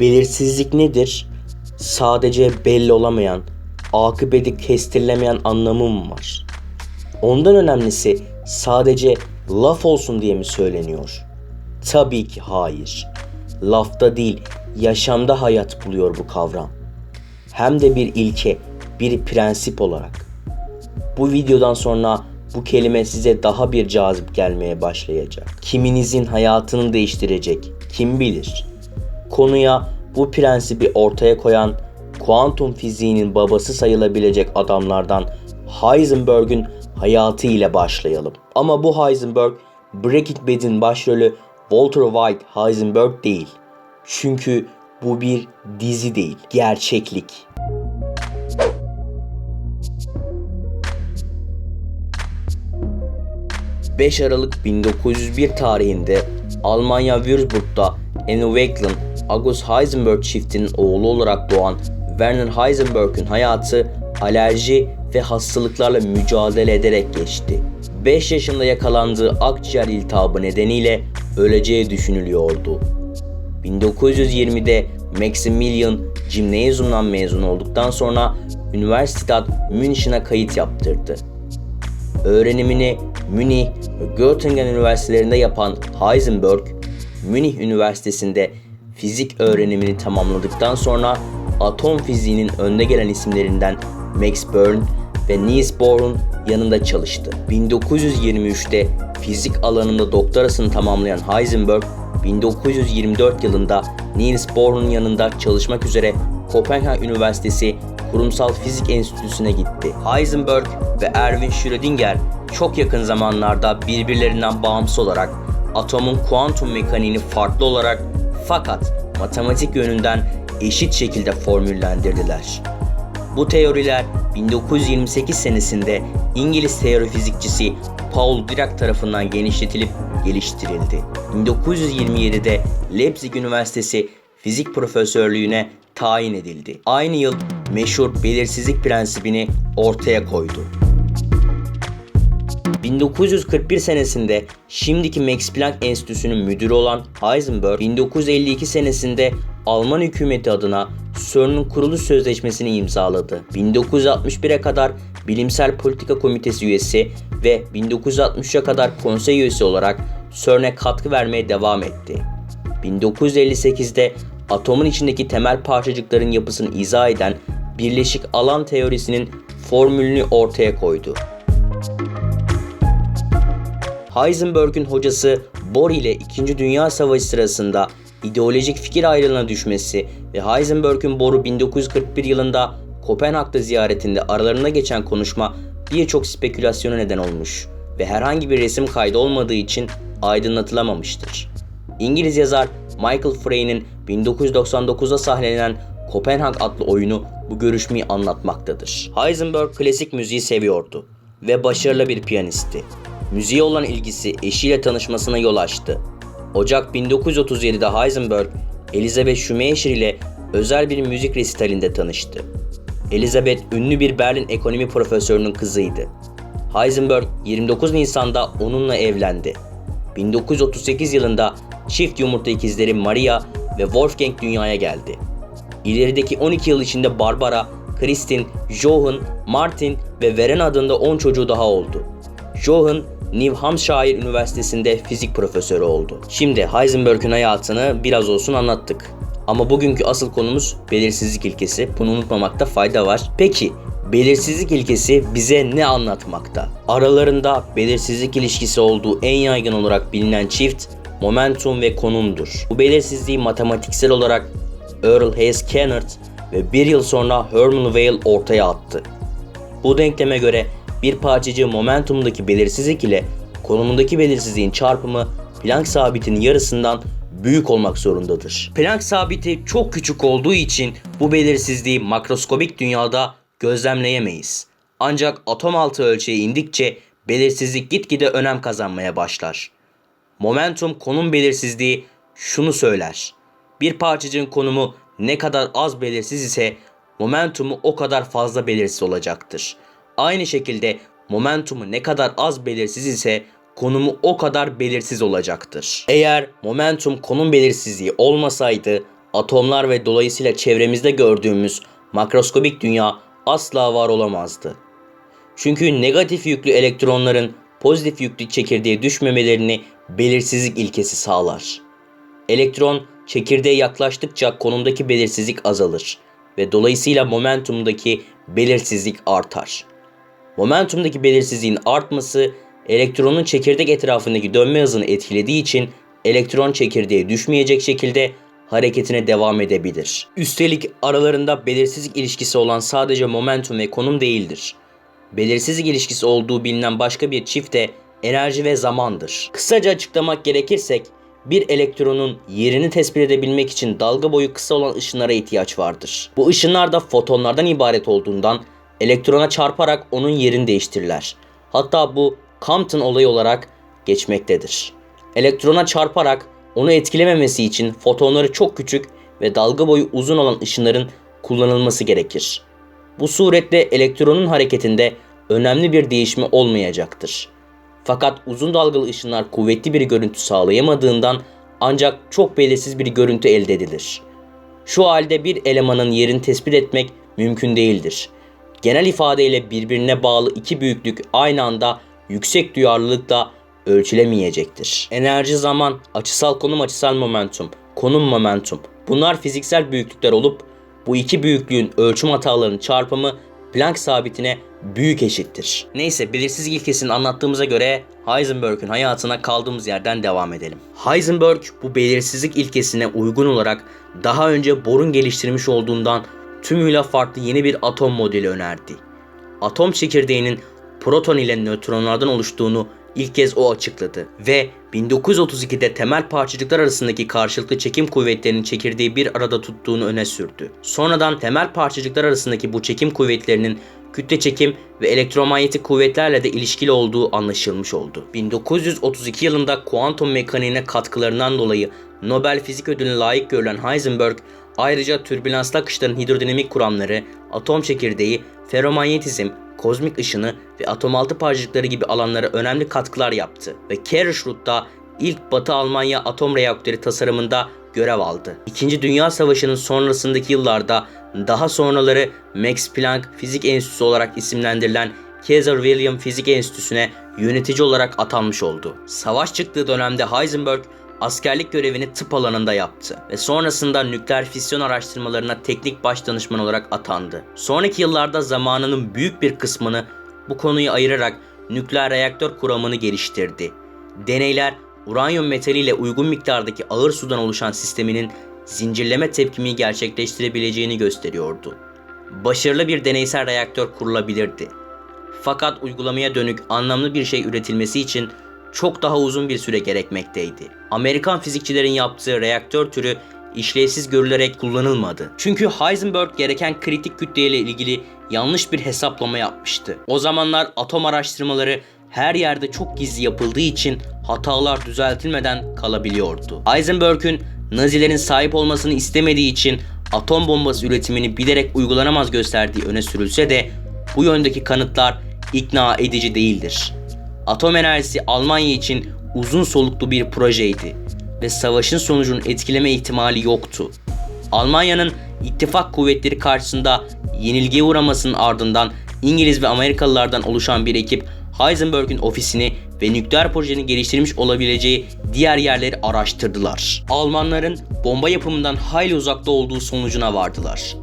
Belirsizlik nedir? Sadece belli olamayan, akıbeti kestirilemeyen anlamı mı var? Ondan önemlisi sadece laf olsun diye mi söyleniyor? Tabii ki hayır. Lafta değil, yaşamda hayat buluyor bu kavram. Hem de bir ilke, bir prensip olarak. Bu videodan sonra bu kelime size daha bir cazip gelmeye başlayacak. Kiminizin hayatını değiştirecek, kim bilir. Konuya bu prensibi ortaya koyan kuantum fiziğinin babası sayılabilecek adamlardan Heisenberg'ün hayatı ile başlayalım. Ama bu Heisenberg Breaking Bad'in başrolü Walter White Heisenberg değil. Çünkü bu bir dizi değil, gerçeklik. 5 Aralık 1901 tarihinde Almanya Würzburg'da Anne Wakelin, August Heisenberg çiftinin oğlu olarak doğan Werner Heisenberg'ün hayatı alerji ve hastalıklarla mücadele ederek geçti. 5 yaşında yakalandığı akciğer iltihabı nedeniyle öleceği düşünülüyordu. 1920'de Maximilian Gymnasium'dan mezun olduktan sonra Üniversiteit München'e kayıt yaptırdı. Öğrenimini Münih ve Göttingen üniversitelerinde yapan Heisenberg, Münih Üniversitesi'nde fizik öğrenimini tamamladıktan sonra atom fiziğinin önde gelen isimlerinden Max Born ve Niels Bohr'un yanında çalıştı. 1923'te fizik alanında doktorasını tamamlayan Heisenberg, 1924 yılında Niels Bohr'un yanında çalışmak üzere Kopenhag Üniversitesi Kurumsal Fizik Enstitüsü'ne gitti. Heisenberg ve Erwin Schrödinger çok yakın zamanlarda birbirlerinden bağımsız olarak atomun kuantum mekaniğini farklı olarak fakat matematik yönünden eşit şekilde formüllendirdiler. Bu teoriler 1928 senesinde İngiliz teori fizikçisi Paul Dirac tarafından genişletilip geliştirildi. 1927'de Leipzig Üniversitesi fizik profesörlüğüne tayin edildi. Aynı yıl meşhur belirsizlik prensibini ortaya koydu. 1941 senesinde şimdiki Max Planck Enstitüsü'nün müdürü olan Heisenberg, 1952 senesinde Alman hükümeti adına CERN'ün kuruluş sözleşmesini imzaladı. 1961'e kadar Bilimsel Politika Komitesi üyesi ve 1963'e kadar konsey üyesi olarak CERN'e katkı vermeye devam etti. 1958'de atomun içindeki temel parçacıkların yapısını izah eden birleşik alan teorisinin formülünü ortaya koydu. Heisenberg'ün hocası Bohr ile 2. Dünya Savaşı sırasında ideolojik fikir ayrılığına düşmesi ve Heisenberg'ün Bohr'u 1941 yılında Kopenhag'da ziyaretinde aralarında geçen konuşma birçok spekülasyona neden olmuş ve herhangi bir resim kaydı olmadığı için aydınlatılamamıştır. İngiliz yazar Michael Frey'nin 1999'da sahnelenen Kopenhag adlı oyunu bu görüşmeyi anlatmaktadır. Heisenberg klasik müziği seviyordu ve başarılı bir piyanisti. Müziğe olan ilgisi eşiyle tanışmasına yol açtı. Ocak 1937'de Heisenberg, Elizabeth Schumacher ile özel bir müzik resitalinde tanıştı. Elizabeth ünlü bir Berlin ekonomi profesörünün kızıydı. Heisenberg 29 Nisan'da onunla evlendi. 1938 yılında çift yumurta ikizleri Maria ve Wolfgang dünyaya geldi. İlerideki 12 yıl içinde Barbara, Kristin, Johann, Martin ve Veren adında 10 çocuğu daha oldu. Johann, New Hampshire Üniversitesi'nde fizik profesörü oldu. Şimdi Heisenberg'ün hayatını biraz olsun anlattık. Ama bugünkü asıl konumuz belirsizlik ilkesi. Bunu unutmamakta fayda var. Peki belirsizlik ilkesi bize ne anlatmakta? Aralarında belirsizlik ilişkisi olduğu en yaygın olarak bilinen çift momentum ve konumdur. Bu belirsizliği matematiksel olarak Earl Hayes Kennard ve bir yıl sonra Herman Weyl ortaya attı. Bu denkleme göre bir parçacığı momentumdaki belirsizlik ile konumundaki belirsizliğin çarpımı Planck sabitinin yarısından büyük olmak zorundadır. Planck sabiti çok küçük olduğu için bu belirsizliği makroskobik dünyada gözlemleyemeyiz. Ancak atom altı ölçeğe indikçe belirsizlik gitgide önem kazanmaya başlar. Momentum konum belirsizliği şunu söyler. Bir parçacığın konumu ne kadar az belirsiz ise momentumu o kadar fazla belirsiz olacaktır. Aynı şekilde momentumu ne kadar az belirsiz ise konumu o kadar belirsiz olacaktır. Eğer momentum konum belirsizliği olmasaydı atomlar ve dolayısıyla çevremizde gördüğümüz makroskobik dünya asla var olamazdı. Çünkü negatif yüklü elektronların pozitif yüklü çekirdeğe düşmemelerini belirsizlik ilkesi sağlar. Elektron çekirdeğe yaklaştıkça konumdaki belirsizlik azalır ve dolayısıyla momentumdaki belirsizlik artar. Momentumdaki belirsizliğin artması elektronun çekirdek etrafındaki dönme hızını etkilediği için elektron çekirdeğe düşmeyecek şekilde hareketine devam edebilir. Üstelik aralarında belirsizlik ilişkisi olan sadece momentum ve konum değildir. Belirsizlik ilişkisi olduğu bilinen başka bir çift de enerji ve zamandır. Kısaca açıklamak gerekirsek bir elektronun yerini tespit edebilmek için dalga boyu kısa olan ışınlara ihtiyaç vardır. Bu ışınlar da fotonlardan ibaret olduğundan elektrona çarparak onun yerini değiştirirler. Hatta bu Compton olayı olarak geçmektedir. Elektrona çarparak onu etkilememesi için fotonları çok küçük ve dalga boyu uzun olan ışınların kullanılması gerekir. Bu suretle elektronun hareketinde önemli bir değişme olmayacaktır. Fakat uzun dalgalı ışınlar kuvvetli bir görüntü sağlayamadığından ancak çok belirsiz bir görüntü elde edilir. Şu halde bir elemanın yerini tespit etmek mümkün değildir. Genel ifadeyle birbirine bağlı iki büyüklük aynı anda yüksek duyarlılıkla ölçülemeyecektir. Enerji zaman, açısal konum açısal momentum, konum momentum. Bunlar fiziksel büyüklükler olup bu iki büyüklüğün ölçüm hatalarının çarpımı Planck sabitine büyük eşittir. Neyse belirsiz ilkesini anlattığımıza göre Heisenberg'ün hayatına kaldığımız yerden devam edelim. Heisenberg bu belirsizlik ilkesine uygun olarak daha önce Bohr'un geliştirmiş olduğundan tümüyle farklı yeni bir atom modeli önerdi. Atom çekirdeğinin proton ile nötronlardan oluştuğunu ilk kez o açıkladı ve 1932'de temel parçacıklar arasındaki karşılıklı çekim kuvvetlerinin çekirdeği bir arada tuttuğunu öne sürdü. Sonradan temel parçacıklar arasındaki bu çekim kuvvetlerinin kütle çekim ve elektromanyetik kuvvetlerle de ilişkili olduğu anlaşılmış oldu. 1932 yılında kuantum mekaniğine katkılarından dolayı Nobel Fizik Ödülü'ne layık görülen Heisenberg, ayrıca türbülanslı akışların hidrodinamik kuramları, atom çekirdeği, feromanyetizm, kozmik ışını ve atom altı parçacıkları gibi alanlara önemli katkılar yaptı ve Karlsruhe'da ilk Batı Almanya atom reaktörü tasarımında görev aldı. İkinci Dünya Savaşı'nın sonrasındaki yıllarda daha sonraları Max Planck Fizik Enstitüsü olarak isimlendirilen Kaiser Wilhelm Fizik Enstitüsü'ne yönetici olarak atanmış oldu. Savaş çıktığı dönemde Heisenberg askerlik görevini tıp alanında yaptı ve sonrasında nükleer fisyon araştırmalarına teknik baş danışman olarak atandı. Sonraki yıllarda zamanının büyük bir kısmını bu konuyu ayırarak nükleer reaktör kuramını geliştirdi. Deneyler uranyum metaliyle uygun miktardaki ağır sudan oluşan sisteminin zincirleme tepkimi gerçekleştirebileceğini gösteriyordu. Başarılı bir deneysel reaktör kurulabilirdi. Fakat uygulamaya dönük anlamlı bir şey üretilmesi için çok daha uzun bir süre gerekmekteydi. Amerikan fizikçilerin yaptığı reaktör türü işlevsiz görülerek kullanılmadı. Çünkü Heisenberg gereken kritik kütleyle ilgili yanlış bir hesaplama yapmıştı. O zamanlar atom araştırmaları her yerde çok gizli yapıldığı için hatalar düzeltilmeden kalabiliyordu. Heisenberg'ün Nazilerin sahip olmasını istemediği için atom bombası üretimini bilerek uygulanamaz gösterdiği öne sürülse de bu yöndeki kanıtlar ikna edici değildir. Atom enerjisi Almanya için uzun soluklu bir projeydi ve savaşın sonucunu etkileme ihtimali yoktu. Almanya'nın ittifak kuvvetleri karşısında yenilgiye uğramasının ardından İngiliz ve Amerikalılardan oluşan bir ekip Heisenberg'ün ofisini ve nükleer projenin geliştirmiş olabileceği diğer yerleri araştırdılar. Almanların bomba yapımından hayli uzakta olduğu sonucuna vardılar.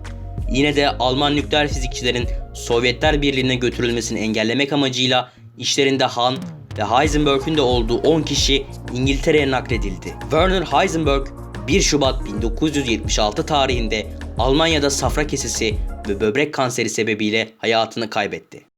Yine de Alman nükleer fizikçilerin Sovyetler Birliği'ne götürülmesini engellemek amacıyla işlerinde Han ve Heisenberg'ün de olduğu 10 kişi İngiltere'ye nakledildi. Werner Heisenberg 1 Şubat 1976 tarihinde Almanya'da safra kesesi ve böbrek kanseri sebebiyle hayatını kaybetti.